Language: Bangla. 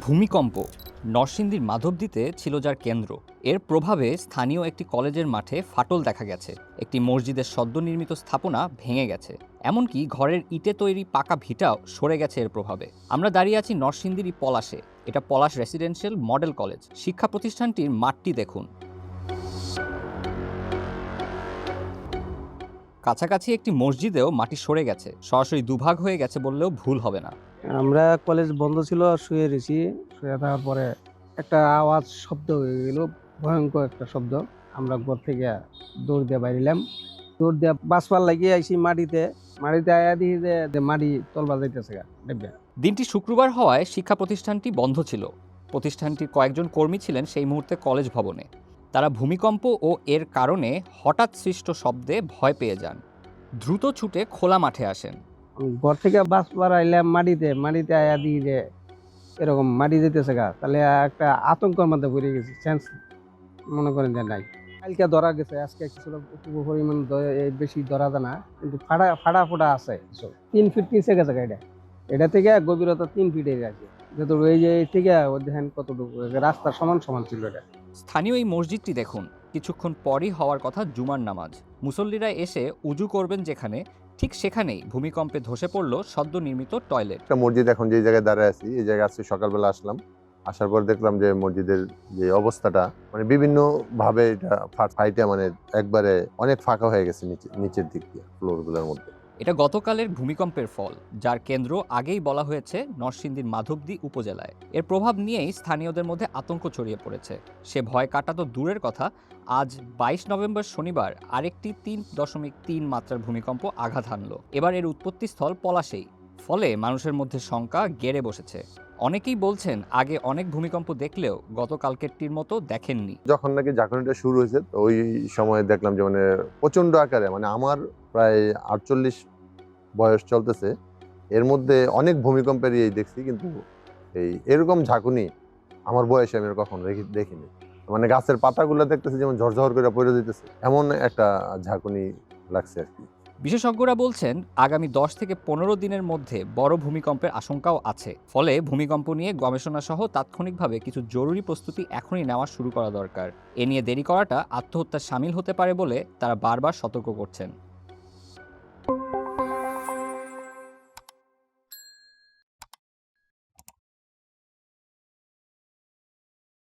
ভূমিকম্প নরসিংদীর মাধবদীতে ছিল যার কেন্দ্র। এর প্রভাবে স্থানীয় একটি কলেজের মাঠে ফাটল দেখা গেছে। একটি মসজিদের সদ্য নির্মিত স্থাপনা ভেঙে গেছে। এমনকি ঘরের ইটে তৈরি পাকা ভিটাও সরে গেছে এর প্রভাবে। আমরা দাঁড়িয়ে আছি নরসিংদীরই পলাশে। এটা পলাশ রেসিডেন্সিয়াল মডেল কলেজ। শিক্ষা প্রতিষ্ঠানটির মাঠটি দেখুন। কাছাকাছি একটি মসজিদেও মাটি সরে গেছে। সরাসরি দুভাগ হয়ে গেছে বললেও ভুল হবে না। আমরা কলেজ বন্ধ ছিল আর শুয়ে রয়েছি। শুয়ে থাকার পরে একটা আওয়াজ, শব্দ হয়ে গেল। ভয়ঙ্কর একটা শব্দ। আমরা ঘর থেকে দৌড় দিয়ে বাইরিলাম দৌড় দিয়ে বাসপার লাগিয়ে আইসি মাটিতে। মাটিতে আয়া দিয়ে যে মাটি তলবা যাইতেছে দিনটি শুক্রবার হওয়ায় শিক্ষা প্রতিষ্ঠানটি বন্ধ ছিল। প্রতিষ্ঠানটির কয়েকজন কর্মী ছিলেন সেই মুহূর্তে কলেজ ভবনে। তারা ভূমিকম্প ও এর কারণে হঠাৎ সৃষ্ট শব্দে ভয় পেয়ে যান। দ্রুত ছুটে খোলা মাঠে আসেন। ঘর থেকে বাসপার আইলাম মাটিতে মাটিতে আয়া দিয়ে যে এরকম মাটি যেতেছে গা, তাহলে একটা আতঙ্কের মধ্যে পড়ে গেছে চান্স মনে করেন যে নাই। কালকে ধরা গেছে, আজকে কিছু একটু পরিমাণ বেশি ধরা যায় না, কিন্তু ফাটা ফাটা ফোটা আছে কিছু। তিন ফিট নিচে গেছে এটা। এটা থেকে গভীরতা তিন ফিট এর আছে যতটুকু এই যে থেকে দেখেন কতটুকু রাস্তার সমান সমান ছিল এটা। স্থানীয় এই মসজিদটি দেখুন। কিছুক্ষণ পরই হওয়ার কথা জুমার নামাজ। মুসল্লিরা এসে উজু করবেন যেখানে ঠিক সেখানেই ভূমিকম্পে ধসে পড়ল সদ্য নির্মিত টয়লেট। একটা মসজিদ এখন যে জায়গায় দাঁড়ায় আছি, এই জায়গায় আজকে সকালবেলা আসলাম। আসার পর দেখলাম যে মসজিদের যে অবস্থাটা মানে বিভিন্ন ভাবে এটা ফাইটে মানে একবারে অনেক ফাঁকা হয়ে গেছে নিচে নিচের দিক দিয়ে ফ্লোরগুলোর মধ্যে। এটা গতকালের ভূমিকম্পের ফল, যার কেন্দ্র আগেই বলা হয়েছে নরসিংদীর মাধবদী উপজেলায়। এর প্রভাব নিয়েই স্থানীয়দের মধ্যে আতঙ্ক ছড়িয়ে পড়েছে। সে ভয় কাটা তো দূরের কথা, আজ বাইশ নভেম্বর শনিবার আরেকটি তিন দশমিক তিন মাত্রার ভূমিকম্প আঘাত হানল। এবার এর উৎপত্তিস্থল পলাশেই। ফলে মানুষের মধ্যে শঙ্কা গেড়ে বসেছে। অনেকেই বলছেন, আগে অনেক ভূমিকম্প দেখলেও গতকালকেরটির মতো দেখেননি। যখন নাকি ঝাঁকুনিটা শুরু হয়েছে ওই সময় দেখলাম যে মানে প্রচণ্ড আকারে মানে আমার প্রায় আটচল্লিশ বয়স চলতেছে, এর মধ্যে অনেক ভূমিকম্পেরই এই দেখছি, কিন্তু এই এরকম ঝাঁকুনি আমার বয়সে আমি কখনো দেখি দেখিনি। মানে গাছের পাতাগুলো দেখতেছি যেমন ঝরঝর করে পড়ে দিতেছে এমন একটা ঝাঁকুনি লাগছে আর কি। বিশেষজ্ঞরা বলছেন, আগামী দশ থেকে পনেরো দিনের মধ্যে বড় ভূমিকম্পের আশঙ্কাও আছে। ফলে ভূমিকম্প নিয়ে গবেষণা সহ তাৎক্ষণিকভাবে কিছু জরুরি প্রস্তুতি এখনই নেওয়া শুরু করা দরকার। এ নিয়ে দেরি করাটা আত্মহত্যার সামিল হতে পারে বলে তারা বারবার সতর্ক করছেন।